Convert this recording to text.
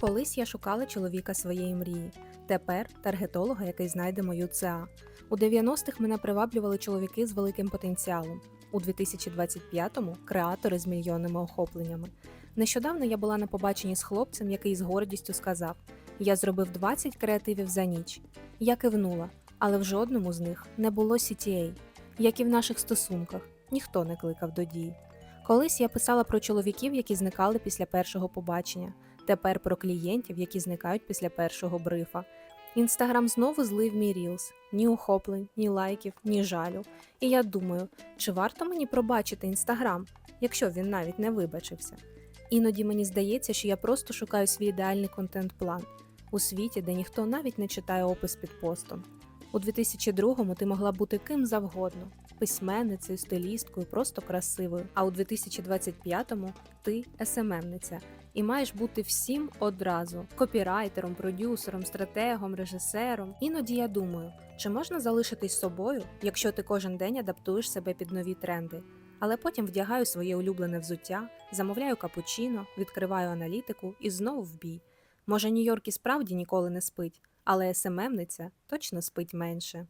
Колись я шукала чоловіка своєї мрії. Тепер таргетолога, який знайде мою ЦА. У 90-х мене приваблювали чоловіки з великим потенціалом. У 2025-му креатори з мільйонними охопленнями. Нещодавно я була на побаченні з хлопцем, який з гордістю сказав: Я зробив 20 креативів за ніч. Я кивнула, але в жодному з них не було CTA. Як і в наших стосунках, ніхто не кликав до дії. Колись я писала про чоловіків, які зникали після першого побачення. Тепер про клієнтів, які зникають після першого брифа. Інстаграм знову злив мій рілс. Ні охоплень, ні лайків, ні жалю. І я думаю, чи варто мені пробачити інстаграм, якщо він навіть не вибачився. Іноді мені здається, що я просто шукаю свій ідеальний контент-план у світі, де ніхто навіть не читає опис під постом. У 2002-му ти могла бути ким завгодно письменницею, стилісткою, просто красивою. А у 2025-му ти СММниця і маєш бути всім одразу: копірайтером, продюсером, стратегом, режисером. Іноді я думаю, чи можна залишитись собою, якщо ти кожен день адаптуєш себе під нові тренди. Але потім вдягаю своє улюблене взуття, замовляю капучино, відкриваю аналітику і знову в бій. Може, Нью-Йорк і справді ніколи не спить, але СММниця точно спить менше.